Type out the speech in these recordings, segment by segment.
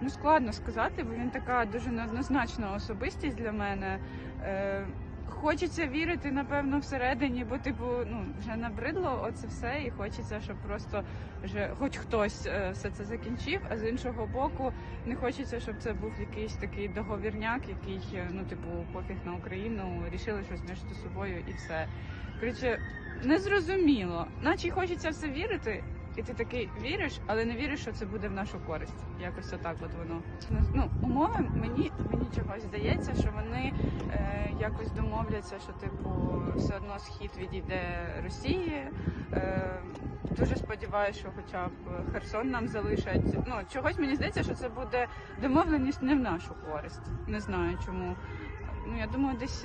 Ну, складно сказати, бо він така дуже неоднозначна особистість для мене. Е, хочеться вірити, напевно, всередині, бо типу, ну вже набридло оце все, і хочеться, щоб просто вже хоч хтось е, все це закінчив. А з іншого боку, не хочеться, щоб це був якийсь такий договірняк, який, е, ну, типу, пофіг на Україну, рішили щось між собою і все. Коротше, незрозуміло. Наче хочеться все вірити, і ти такий віриш, але не віриш, що це буде в нашу користь. Якось отак от воно. Ну, умови мені мені чогось здається, що вони е, якось домовляться, що типу все одно схід відійде Росії. Е, дуже сподіваюся, що хоча б Херсон нам залишать. Ну чогось мені здається, що це буде домовленість не в нашу користь. Не знаю чому. Ну я думаю, десь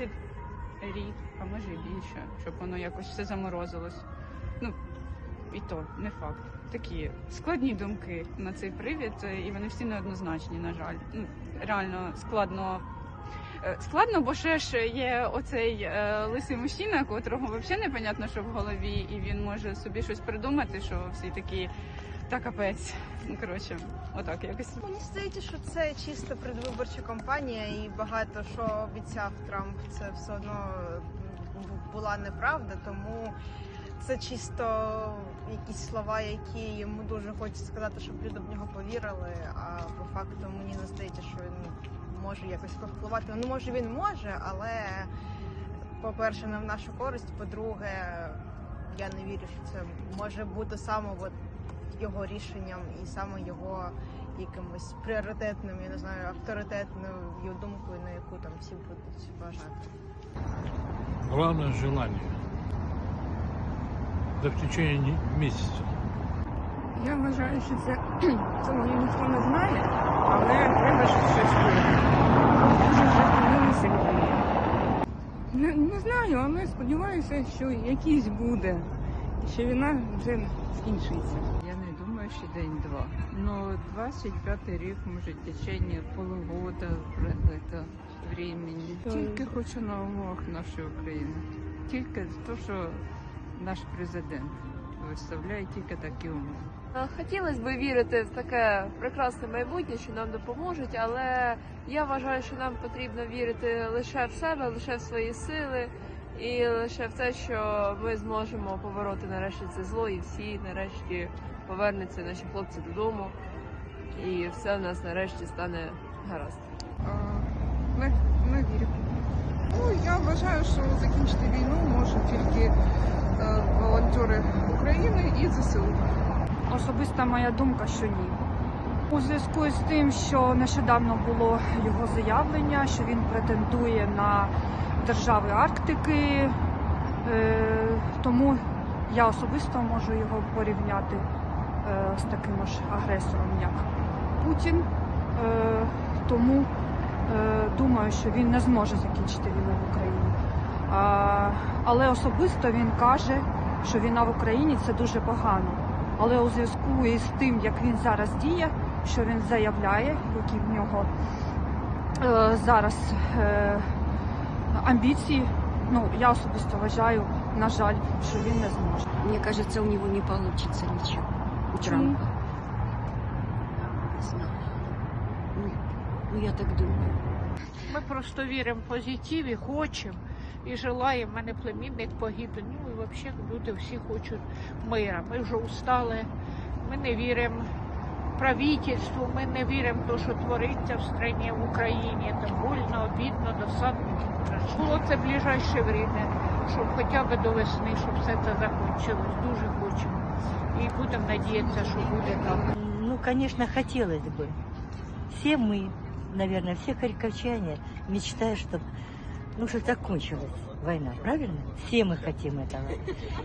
рік, а може і більше, щоб воно якось все заморозилось. Ну і то не факт. Такі складні думки на цей привід, е, і вони всі неоднозначні, на жаль. Ну реально складно. Е, Складно, бо ще ж є оцей е, лисий мужчина, котрого взагалі непонятно, що в голові, і він може собі щось придумати, що всі такі та капець. Ну коротше, отак якось. Мені здається, що це чисто предвиборча кампанія, і багато що обіцяв Трамп, це все одно була неправда, тому це чисто якісь слова, які йому дуже хочеться сказати, щоб люди в нього повірили. А по факту мені не здається, що він може якось повпливати. Ну, може, він може, але по-перше, не в нашу користь. По-друге, я не вірю, що це може бути саме от його рішенням і саме його якимось пріоритетним, я не знаю, авторитетною думкою, на яку там всі будуть вважати. Главное желание. Да в течение не- месяца. Я вважаю, що це цього ніхто не знає, але треба щось. Дуже вже втомилися люди. Не, не знаю, але сподіваюся, що якийсь буде. І що війна вже скінчиться. Я не думаю, що день-два. Ну, 25 рік, може, в течение полугода это времени. Тільки хочу на умовах нашої України. Тільки то, що наш президент виставляє тільки такі умови. Хотілося б вірити в таке прекрасне майбутнє, що нам допоможуть, але я вважаю, що нам потрібно вірити лише в себе, лише в свої сили і лише в те, що ми зможемо побороти нарешті це зло, і всі нарешті повернуться наші хлопці додому, і все в нас нарешті стане гаразд. Не, не вірю. Ну, я вважаю, що закінчити війну можуть тільки е, волонтери України і ЗСУ. Особиста моя думка, що ні. У зв'язку з тим, що нещодавно було його заявлення, що він претендує на держави Арктики, е, тому я особисто можу його порівняти е, з таким ж агресором, як Путін. Тому думаю, що він не зможе закінчити війну в Україні. Але особисто він каже, що війна в Україні це дуже погано. Але у зв'язку із тим, як він зараз діє, що він заявляє, які в нього е, зараз е, амбіції, ну я особисто вважаю, на жаль, що він не зможе. Мне кажется, у него не получится ничего. У Почему? Трампа. Не знаю. Ну, я так думаю. Ми просто віримо в позитив і хочемо. І желаємо, У мене племінник погиб. Ну і взагалі люди всі хочуть мира. Ми вже устали. Ми не віримо правительству, ми не віримо в те, що твориться в країні, в Україні. Це больно, обідно, досадно. Було це в ближайше время, щоб хоча б до весни, щоб все це закінчилось. Дуже хочемо. І будемо надіятися, що буде так. Ну, конечно, хотелось бы. Все мы, наверное, все харьковчане мечтают, чтобы ну, чтобы закончилась война, правильно? Все мы хотим этого.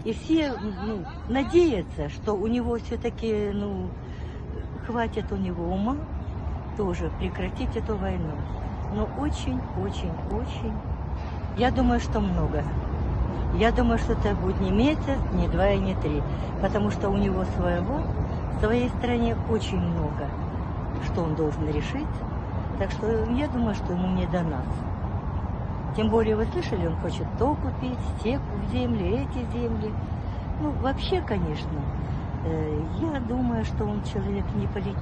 И все ну, надеются, что у него все-таки ну, хватит у него ума тоже прекратить эту войну. Но очень, очень, очень. Я думаю, что много. Я думаю, что это будет не месяц, не два и не три. Потому что у него своего, в своей стране очень много, что он должен решить. Так что я думаю, что ему не до нас. Тем более, вы слышали, он хочет то купить, те земли, эти земли. Ну, вообще, конечно, э, я думаю, что он человек не политик.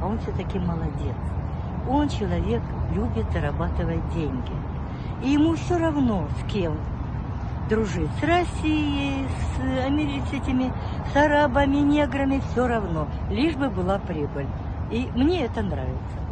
а он все-таки молодец. Он человек любит зарабатывать деньги. И ему все равно, с кем дружить. С Россией, с, Амери- с этими с арабами, неграми, все равно. Лишь бы была прибыль. И мне это нравится.